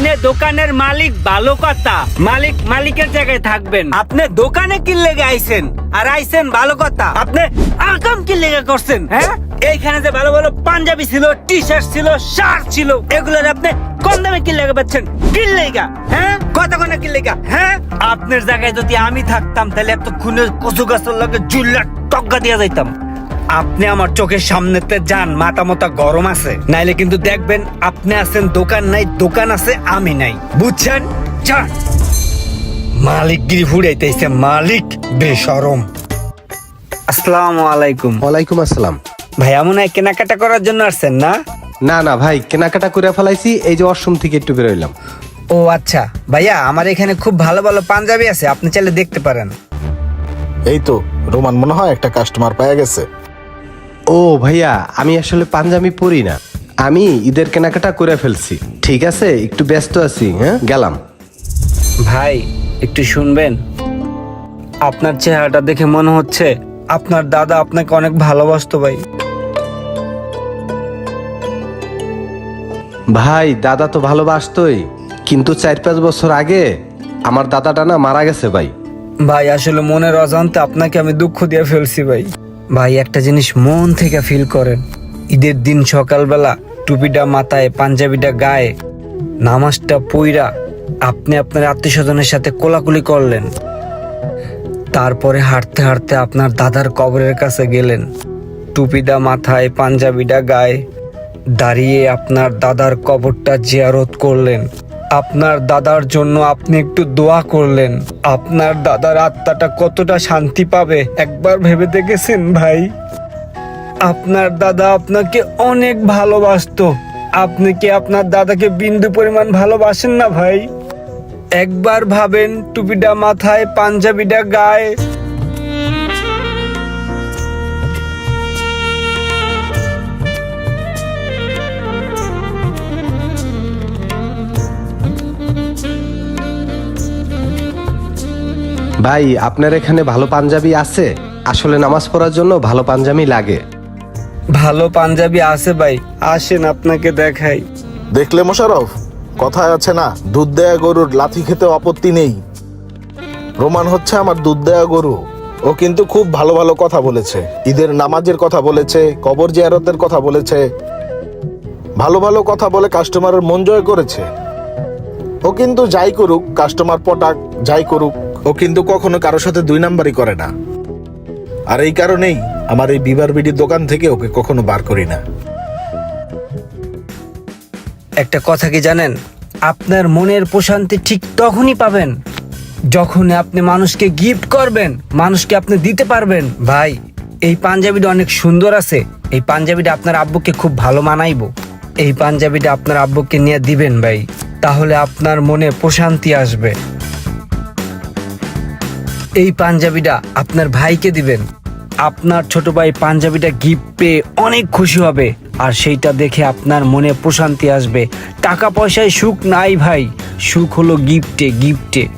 আপনি দোকানের মালিক, ভালো কথা। মালিক, মালিকের জায়গায় থাকবেন। আপনি দোকানে কি লেগে আইছেন? আর আইছেন ভালো কথা। আপনি আকাম কি লেগে করছেন হ্যাঁ? এইখানে যে ভালো ভালো পাঞ্জাবি ছিল টি শার্ট ছিল শার্ট ছিল, এগুলোর আপনি কম দামে কি লেগে পাচ্ছেন? কি লেগা হ্যাঁ? কত কোনে কি লেগা হ্যাঁ? আপনার জায়গায় যদি আমি থাকতাম, তাহলে এত খুনের কচু গাছের লগে জুল্লা টক্কা দিয়া যাইতাম। আপনি আমার চোখের সামনেতে যান মাথা মতা গরম আছে। নাইলে কিন্তু দেখবেন আপনি আছেন দোকান নাই দোকান আছে আমি নাই। বুঝছেন? যান মালিক গিরি ফুড়াইতেছে মালিক বেশরম। আসসালামু আলাইকুম। ওয়ালাইকুম আসসালাম। ভাই এমন হয় কেনাকাটা করার জন্য আসছেন না? না না ভাই কেনাকাটা করে ফেলাইছি এই যে অসম থেকে একটু বেরোইলাম। ও আচ্ছা। ভাইয়া আমার এখানে খুব ভালো ভালো পাঞ্জাবি আছে আপনি চাইলে দেখতে পারেন। এই তো রোমান মনে হয় একটা কাস্টমার পাওয়া গেছে। ও ভাইয়া আমি আসলে পাঞ্জাবি পরি না। আমি ঈদের কেনাকাটা করে ফেলছি। ঠিক আছে? একটু ব্যস্ত আছি হ্যাঁ? গেলাম। ভাই একটু শুনবেন? আপনার চেহারাটা দেখে মনে হচ্ছে আপনার দাদা আপনাকে অনেক ভালোবাসতো ভাই। ভাই দাদা তো ভালোবাসতোই। কিন্তু চার পাঁচ বছর আগে আমার দাদাটা না মারা গেছে ভাই। ভাই আসলে মনের অজান্তে আপনাকে আমি দুঃখ দিয়ে ফেলছি ভাই। ভাই, একটা জিনিস মন থেকে ফিল করেন। ঈদের দিন সকালবেলা টুপিটা মাথায়, পাঞ্জাবিটা গায়ে, নামাজটা পইরা আপনি আপনার আত্মীয় স্বজনের সাথে কোলাকুলি করলেন। তারপরে হাঁটতে হাঁটতে আপনার দাদার কবরের কাছে গেলেন। টুপিটা মাথায়, পাঞ্জাবিটা গায়ে, দাঁড়িয়ে আপনার দাদার কবরটা জিয়ারত করলেন। আপনার দাদার জন্য আপনি একটু দোয়া করলেন। আপনার দাদার আত্মাটা কতটা শান্তি পাবে, একবার ভেবে দেখেছেন ভাই? আপনার দাদা আপনাকে অনেক ভালোবাসতো। আপনি কি আপনার দাদাকে বিন্দু পরিমাণ ভালোবাসেন না ভাই? একবার ভাবেন টুপিটা মাথায়, পাঞ্জাবিটা গায়ে। ভাই আপনার এখানে ভালো পাঞ্জাবি আছে? আসলে নামাজ পড়ার জন্য ভালো পাঞ্জাবি লাগে। ভালো পাঞ্জাবি আছে ভাই আসেন আপনাকে দেখাই। দেখলে মোশারফ কথায় আছে না দুধ দেয়া গরুর লাথি খেতে আপত্তি নেই। রোমান হচ্ছে আমার দুধ দেয়া গরু। ও কিন্তু খুব ভালো ভালো কথা বলেছে। ঈদের নামাজের কথা বলেছে কবর জিয়ারতের কথা বলেছে। ভালো ভালো কথা বলে কাস্টমারের মন জয় করেছে। ও কিন্তু যাই করুক কাস্টমার পটাক যাই করুক ও কিন্তু কখনো কারোর সাথে দুই নাম্বারই করে না। আর এই কারণেই আমার এই বিবার বিডির দোকান থেকে ওকে কখনো বার করি না। একটা কথা কি জানেন? আপনার মনের প্রশান্তি ঠিক তখনই পাবেন যখন আপনি মানুষকে গিফট করবেন, মানুষকে আপনি দিতে পারবেন। ভাই, এই পাঞ্জাবিটা অনেক সুন্দর আছে। এই পাঞ্জাবিটা আপনার আব্বুকে খুব ভালো মানাইবো। এই পাঞ্জাবিটা আপনার আব্বুকে নিয়ে দিবেন ভাই, তাহলে আপনার মনে প্রশান্তি আসবে। এই পাঞ্জাবিটা আপনার ভাইকে দিবেন। আপনার ছোট ভাই পাঞ্জাবিটা গিফট পেয়ে অনেক খুশি হবে। আর সেইটা দেখে আপনার মনে প্রশান্তি আসবে। টাকা পয়সায় সুখ নাই ভাই। সুখ হলো গিফটে গিফটে